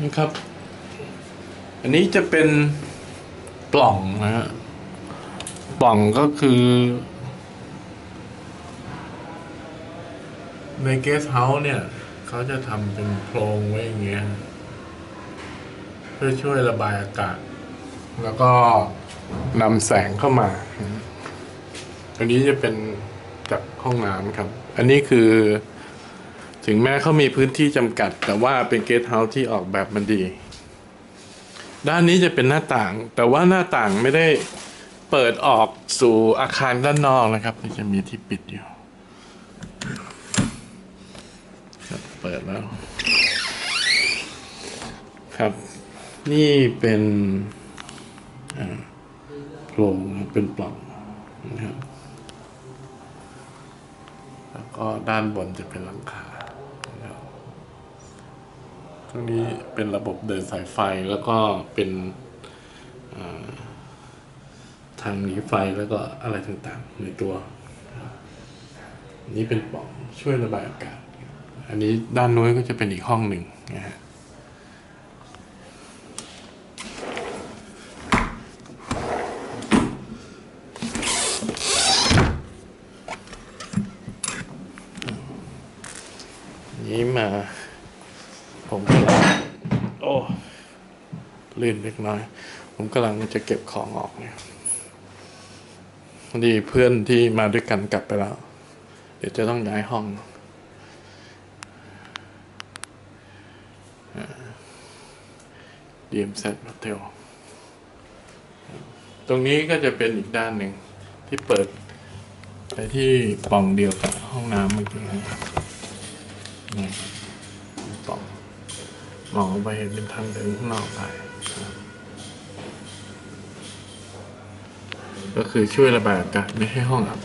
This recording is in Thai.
นี่ครับ อันนี้จะเป็นปล่องนะฮะปล่องก็คือในเกสเฮาส์เนี่ย เขาจะทำเป็นโพรงไว้อย่างเงี้ย เพื่อช่วยระบายอากาศ แล้วก็นำแสงเข้ามา อันนี้จะเป็นจากห้องน้ำครับ อันนี้คือ ถึงแม้เขามีพื้นที่จำกัด แต่ว่าเป็นเกสต์เฮาส์ที่ออกแบบมันดี ด้านนี้จะเป็นหน้าต่าง แต่ว่าหน้าต่างไม่ได้เปิดออกสู่อาคารด้านนอกนะครับมันจะมีที่ปิดอยู่ครับเปิดแล้ว ครับ นี่เป็นโพรงเป็นปล่องนะครับแล้วก็ด้านบนจะเป็นหลังคา ตรงนี้เป็นระบบเดินสายไฟแล้วก็เป็นาทางหนีไฟแล้วก็อะไรต่างๆในตัวอันนี้เป็นปล่องช่วยระบายอากาศ อันนี้ด้านนู้นก็จะเป็นอีกห้องหนึ่งนะฮะนี้มา ผมกำลังโอ้ลื่นเล็กน้อย ผมกำลังจะเก็บของออกเนี่ยพอดีเพื่อนที่มาด้วยกันกลับไปแล้ว เดี๋ยวจะต้องย้ายห้องดีเอ็มเซตโฮเทลตรงนี้ก็จะเป็นอีกด้านหนึ่งที่เปิดไปที่ปล่องเดียวกับห้องน้ำเมื่อกี้นะครับนี่ต่ อมองไปเห็นเป็นทางเดินข้างนอกไปก็คือช่วยระบายอากาศไม่ให้ห้องอับ